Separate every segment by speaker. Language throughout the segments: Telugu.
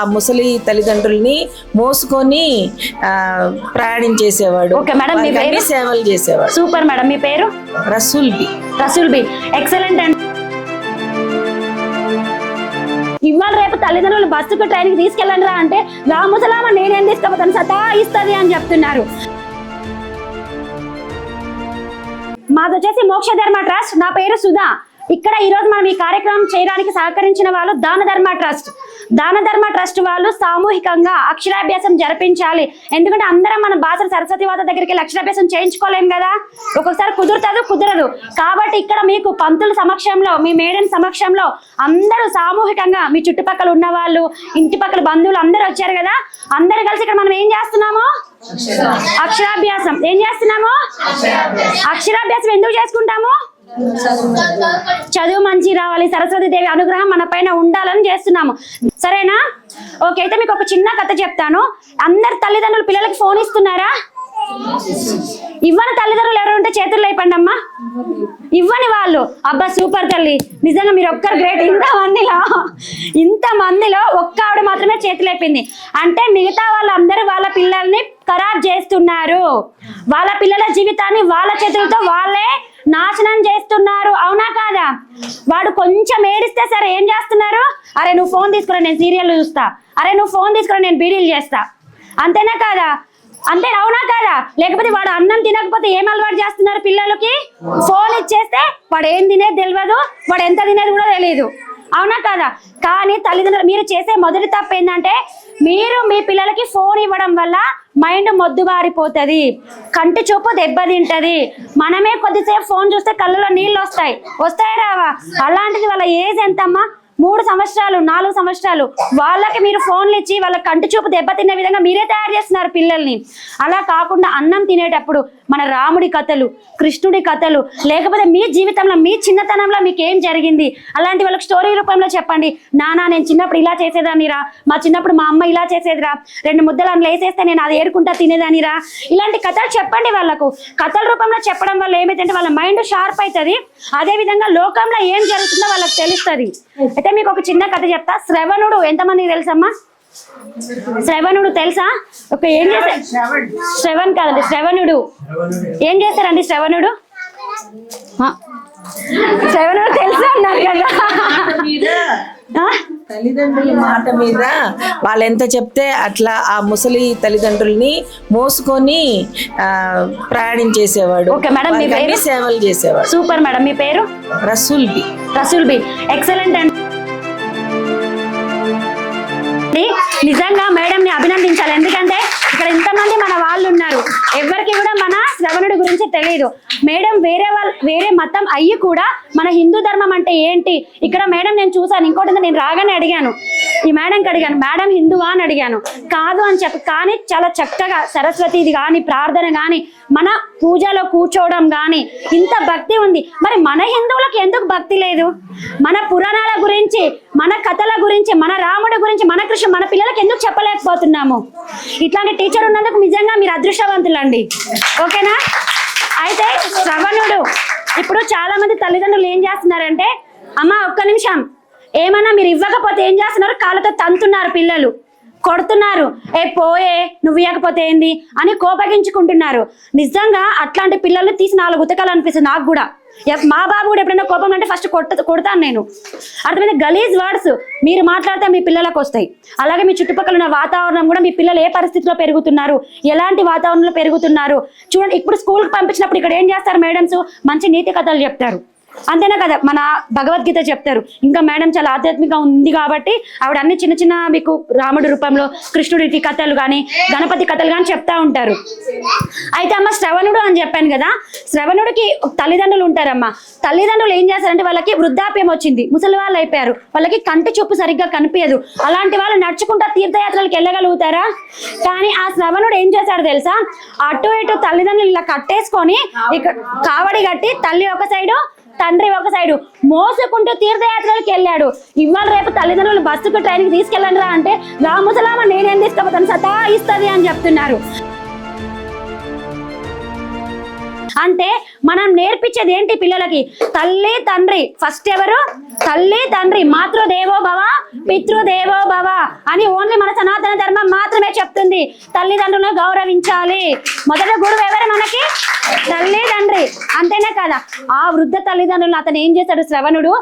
Speaker 1: ఆ ముసలి తల్లిదండ్రుల్ని మోసుకొని ప్రయాణం చేసేవాడు? సేవలు చేసేవాడు.
Speaker 2: సూపర్ మేడం మీ పేరు?
Speaker 1: రసూల్ బి.
Speaker 2: రసూల్ బి. ఎక్సలెంట్ అండి. ఇవాళ రేపు తల్లిదండ్రులు బస్సుకు ట్రైన్కి తీసుకెళ్ళండి రా అంటే రా ముసలామ నేనేం తీసుకుపోతాను? సతా ఇస్తుంది అని చెప్తున్నారు. మాది వచ్చేసి మోక్ష ధర్మ ట్రస్ట్. నా పేరు సుధా. ఇక్కడ ఈ రోజు మనం ఈ కార్యక్రమం చేయడానికి సహకరించిన వాళ్ళు దాన ధర్మ ట్రస్ట్. దాన ధర్మ ట్రస్ట్ వాళ్ళు సామూహికంగా అక్షరాభ్యాసం జరిపించాలి. ఎందుకంటే అందరం మన బాసర సరస్వతి వాద దగ్గరికి వెళ్ళి అక్షరాభ్యాసం చేయించుకోలేం కదా? ఒక్కొక్కసారి కుదురుతుంది కుదరదు. కాబట్టి ఇక్కడ మీకు పంతుల సమక్షంలో మీ మేడం సమక్షంలో అందరూ సామూహికంగా మీ చుట్టుపక్కల ఉన్న వాళ్ళు ఇంటి పక్కల బంధువులు అందరూ వచ్చారు కదా? అందరూ కలిసి ఇక్కడ మనం ఏం చేస్తున్నాము? అక్షరాభ్యాసం. ఏం చేస్తున్నాము? అక్షరాభ్యాసం ఎందుకు చేసుకుంటాము? చదువు మంచి రావాలి. సరస్వతి దేవి అనుగ్రహం మన పైన ఉండాలని చేస్తున్నాము. సరేనా? ఓకే అయితే మీకు ఒక చిన్న కథ చెప్తాను. అందరు తల్లిదండ్రులు పిల్లలకి ఫోన్ ఇస్తున్నారా? ఇవ్వని తల్లిదండ్రులు ఎవరు ఉంటే చేతులు అయిపోండి అమ్మా. ఇవ్వని వాళ్ళు. అబ్బా సూపర్ తల్లి. నిజంగా మీరు ఒక్కరు గ్రేట్. ఇంత మందిలో ఇంత మందిలో ఒక్క ఆవిడ మాత్రమే చేతులు అయిపోయింది అంటే మిగతా వాళ్ళందరూ వాళ్ళ పిల్లల్ని ఖరాబ్ చేస్తున్నారు. వాళ్ళ పిల్లల జీవితాన్ని వాళ్ళ చేతులతో వాళ్ళే నాశనం చేస్తున్నారు. అవునా కాదా? వాడు కొంచెం ఏడిస్తే సరే ఏం చేస్తున్నారు? అరే నువ్వు ఫోన్ తీసుకురా నేను సీరియల్ చూస్తా. అరే నువ్వు ఫోన్ తీసుకురా నేను బీడీలు చేస్తా. అంతేనా కాదా? అంతే అవునా కాదా? లేకపోతే వాడు అన్నం తినకపోతే ఏం అలవాటు చేస్తున్నారు పిల్లలకి? ఫోన్ ఇచ్చేస్తే వాడు ఏం తినేది తెలియదు వాడు ఎంత తినేది కూడా తెలియదు అవునా కదా? కానీ తల్లిదండ్రులు మీరు చేసే మొదటి తప్పు ఏంటంటే మీరు మీ పిల్లలకి ఫోన్ ఇవ్వడం వల్ల మైండ్ మొద్దుబారిపోతుంది. కంటి చూపు దెబ్బతింటది. మనమే కొద్దిసేపు ఫోన్ చూస్తే కళ్ళలో నీళ్ళు వస్తాయి. వస్తాయి రావా? అలాంటిది వాళ్ళ ఏజ్ ఎంతమ్మా? మూడు సంవత్సరాలు నాలుగు సంవత్సరాలు. వాళ్ళకి మీరు ఫోన్లు ఇచ్చి వాళ్ళ కంటి చూపు దెబ్బతిన్న విధంగా మీరే తయారు చేస్తున్నారు పిల్లల్ని. అలా కాకుండా అన్నం తినేటప్పుడు మన రాముడి కథలు కృష్ణుడి కథలు లేకపోతే మీ జీవితంలో మీ చిన్నతనంలో మీకు ఏం జరిగింది? అలాంటి వాళ్ళకి స్టోరీ రూపంలో చెప్పండి. నానా నేను చిన్నప్పుడు ఇలా చేసేదాన్ని రా. మా చిన్నప్పుడు మా అమ్మ ఇలా చేసేదిరా రెండు ముద్దలు అందులో వేసేస్తే నేను అది ఏరుకుంటా తినేదాన్ని రా. ఇలాంటి కథలు చెప్పండి వాళ్ళకు. కథల రూపంలో చెప్పడం వల్ల ఏమైతే వాళ్ళ మైండ్ షార్ప్ అవుతుంది అదే విధంగా లోకంలో ఏం జరుగుతుందో వాళ్ళకి తెలుస్తుంది. అయితే మీకు ఒక చిన్న కథ చెప్తా. శ్రవణుడు ఎంతమందికి తెలుసమ్మా? శ్రవణుడు తెలుసా? ఒక ఏం చేసే శ్రవణ్ కాదండి శ్రవణుడు. ఏం చేస్తారండి శ్రవణుడు? శ్రవణుడు తెలుసా అన్నారు కదా?
Speaker 1: తల్లిదండ్రుల మాట మీద వాళ్ళు ఎంత చెప్తే అట్లా ఆ ముసలి తల్లిదండ్రుల్ని మోసుకొని ప్రయాణం చేసేవాడు.
Speaker 2: ఓకే మేడం, మీ
Speaker 1: వారికి అన్ని
Speaker 2: పేరు?
Speaker 1: సేవలు చేసేవాడు.
Speaker 2: సూపర్ మేడం మీ పేరు?
Speaker 1: రసూల్ బి
Speaker 2: రసూల్ బి ఎక్సలెంట్ అండి. నిజంగా మేడం ని అభినందించాలి. ఎందుకంటే ఇక్కడ ఇంతమంది మన వాళ్ళు ఉన్నారు. ఎవరికి కూడా మన శ్రవణుడి గురించి తెలియదు మేడం వేరే వాళ్ళ వేరే మతం అయ్యి కూడా మన హిందూ ధర్మం అంటే ఏంటి? ఇక్కడ మేడం నేను చూసాను ఇంకోటి నేను రాగానే అడిగాను. ఈ మేడంకి అడిగాను మేడం హిందువా? అని అడిగాను. కాదు అని చెప్పి కానీ చాలా చక్కగా సరస్వతిది కానీ ప్రార్థన కానీ మన పూజలో కూర్చోవడం కానీ ఇంత భక్తి ఉంది. మరి మన హిందువులకు ఎందుకు భక్తి లేదు? మన పురాణాల గురించి మన కథల గురించి మన రాముడి గురించి మన కృషి మన పిల్లలకి ఎందుకు చెప్పలేకపోతున్నాము? ఇట్లాంటి టీచర్ ఉన్నందుకు నిజంగా మీరు అదృష్టవంతులండి. ఓకేనా? అయితే శ్రవణుడు ఇప్పుడు చాలా మంది తల్లిదండ్రులు ఏం చేస్తున్నారంటే అమ్మ ఒక్క నిమిషం ఏమన్నా మీరు ఇవ్వకపోతే ఏం చేస్తున్నారు? కాళ్ళతో తంతున్నారు పిల్లలు. కొడుతున్నారు. ఏ పోయే నువ్వు ఇవ్వకపోతే ఏంది? అని కోపగించుకుంటున్నారు. నిజంగా అట్లాంటి పిల్లల్ని తీసి నాలుగు ఉతకాలనిపిస్తుంది నాకు కూడా. మా బాబు కూడా ఎప్పుడైనా కోపం అంటే ఫస్ట్ కొట్ట కొడతాను నేను. అర్థమైంది? గలీజ్ వర్డ్స్. మీరు మాట్లాడితే మీ పిల్లలకు వస్తాయి. అలాగే మీ చుట్టుపక్కల ఉన్న వాతావరణం కూడా మీ పిల్లలు ఏ పరిస్థితిలో పెరుగుతున్నారు? ఎలాంటి వాతావరణంలో పెరుగుతున్నారు? చూడండి ఇప్పుడు స్కూల్కి పంపించినప్పుడు ఇక్కడ ఏం చేస్తారు మేడమ్స్ మంచి నీతి కథలు చెప్తారు. అంతేనా కదా? మన భగవద్గీత చెప్తారు. ఇంకా మేడం చాలా ఆధ్యాత్మిక ఉంది కాబట్టి ఆవిడ అన్ని చిన్న చిన్న మీకు రాముడి రూపంలో కృష్ణుడికి కథలు కానీ గణపతి కథలు కానీ చెప్తా ఉంటారు. అయితే అమ్మ శ్రవణుడు అని చెప్పాను కదా? శ్రవణుడికి తల్లిదండ్రులు ఉంటారమ్మా. తల్లిదండ్రులు ఏం చేస్తారంటే వాళ్ళకి వృద్ధాప్యం వచ్చింది. ముసలి వాళ్ళు అయిపోయారు. వాళ్ళకి కంటి చూపు సరిగ్గా కనిపించదు. అలాంటి వాళ్ళు నడుచుకుంటా తీర్థయాత్రలకు వెళ్ళగలుగుతారా? కానీ ఆ శ్రవణుడు ఏం చేశాడు తెలుసా? అటు ఇటు తల్లిదండ్రులు ఇలా కట్టేసుకొని ఇక్కడ కావడి కట్టి తల్లి ఒక సైడు తండ్రి ఒక సైడు మోసుకుంటూ తీర్థయాత్రలకు వెళ్ళాడు. ఇవాళ రేపు తల్లిదండ్రులు బస్సుకు ట్రైన్కి తీసుకెళ్ళండి రా అంటే రా ముసలామ నేనేం తీసుకోపోతాను? సతా ఇస్తుంది అని చెప్తున్నారు. అంటే మనం నేర్పించేది ఏంటి పిల్లలకి? తల్లి తండ్రి. ఫస్ట్ ఎవరు? తల్లి తండ్రి. మాతృదేవో భవ పితృదేవో భవ అని ఓన్లీ మన సనాతన ధర్మం మాత్రమే చెప్తుంది. తల్లిదండ్రులను గౌరవించాలి. మొదట గురువు ఎవరు మనకి? తల్లి తండ్రి. అంతేనే కదా? ఆ వృద్ధ తల్లిదండ్రులు అతను ఏం చేశాడు? శ్రవణుడు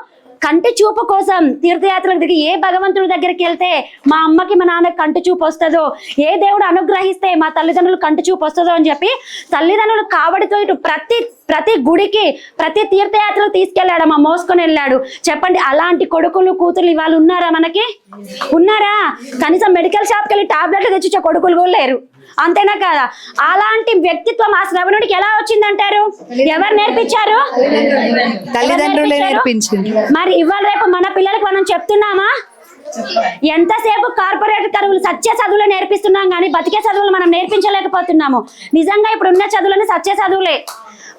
Speaker 2: కంటి చూపు కోసం తీర్థయాత్రల దగ్గర ఏ భగవంతుడి దగ్గరికి వెళ్తే మా అమ్మకి మా నాన్నకి కంటి చూపు వస్తుందో ఏ దేవుడు అనుగ్రహిస్తే మా తల్లిదండ్రులు కంటి చూపు వస్తుందో అని చెప్పి తల్లిదండ్రులు కావడితో ఇటు ప్రతి ప్రతి గుడికి ప్రతి తీర్థయాత్రలు తీసుకెళ్ళాడు మా మోసుకొని వెళ్ళాడు. చెప్పండి అలాంటి కొడుకులు కూతురు ఇవాళ ఉన్నారా మనకి? ఉన్నారా? కనీసం మెడికల్ షాప్కి వెళ్ళి టాబ్లెట్లు తెచ్చిచ్చే కొడుకులు కూడా లేరు. అంతేనా కదా? అలాంటి వ్యక్తిత్వం ఆ శ్రవణుడికి ఎలా వచ్చిందంటారు? ఎవరు నేర్పించారు?
Speaker 3: తల్లిదండ్రులే
Speaker 2: మరి ఇవాళ రేపు మన పిల్లలకి మనం చెప్తున్నామా? ఎంతసేపు కార్పొరేట్ చదువులు సత్య చదువులు నేర్పిస్తున్నాం కానీ బతికే చదువులు మనం నేర్పించలేకపోతున్నాము. నిజంగా ఇప్పుడు ఉన్న చదువులని సత్య చదువులే.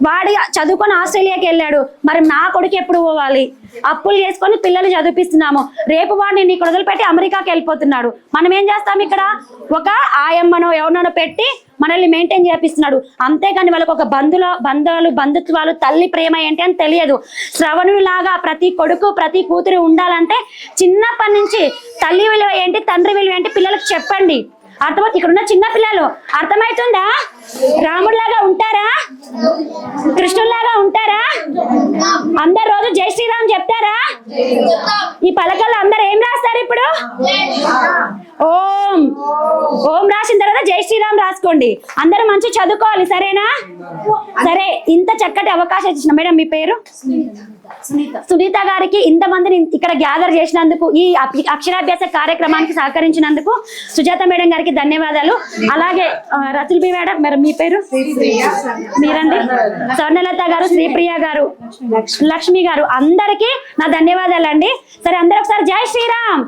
Speaker 2: వాడి చదువుకొని ఆస్ట్రేలియాకి వెళ్ళాడు. మరి నా కొడుకు ఎప్పుడు పోవాలి? అప్పులు చేసుకొని పిల్లలు చదివిపిస్తున్నాము. రేపు వాడిని నీకు వదిలిపెట్టి అమెరికాకి వెళ్ళిపోతున్నాడు. మనం ఏం చేస్తాం ఇక్కడ? ఒక ఆయమ్మనో ఎవరినో పెట్టి మనల్ని మెయింటైన్ చేపిస్తున్నాడు. అంతేగాని వాళ్ళకి ఒక బంధుల బంధాలు బంధుత్వాలు తల్లి ప్రేమ ఏంటి అని తెలియదు. శ్రవణుడి లాగా ప్రతి కొడుకు ప్రతి కూతురు ఉండాలంటే చిన్నప్పటి నుంచి తల్లి విలువ ఏంటి తండ్రి విలువ ఏంటి పిల్లలకు చెప్పండి. అర్థమవుతుంది? ఇక్కడ ఉన్న చిన్న పిల్లలు. అర్థమవుతుందా? రాముడిలాగా ఉంటారా కృష్ణుడిలాగా ఉంటారా అందరు రోజు జై శ్రీరామ్ చెప్తారా ఈ పలకల్లో అందరు ఏం రాస్తారు ఇప్పుడు ఓం ఓం రాసిన తర్వాత జై అందరూ మంచి చదువుకోవాలి సరేనా? సరే ఇంత చక్కటి అవకాశం ఇచ్చిన మేడం మీ పేరు? సునీత. గారికి ఇంతమందిని ఇక్కడ గ్యాదర్ చేసినందుకు ఈ అక్షరాభ్యాస కార్యక్రమానికి సహకరించినందుకు సుజాత మేడం గారికి ధన్యవాదాలు. అలాగే రతుల్ బి మేడం మరి మీ పేరు? మీరండి. స్వర్ణలత గారు శ్రీప్రియ గారు లక్ష్మి గారు అందరికీ నా ధన్యవాదాలు అండి సరే అందరూ ఒకసారి జై శ్రీరామ్!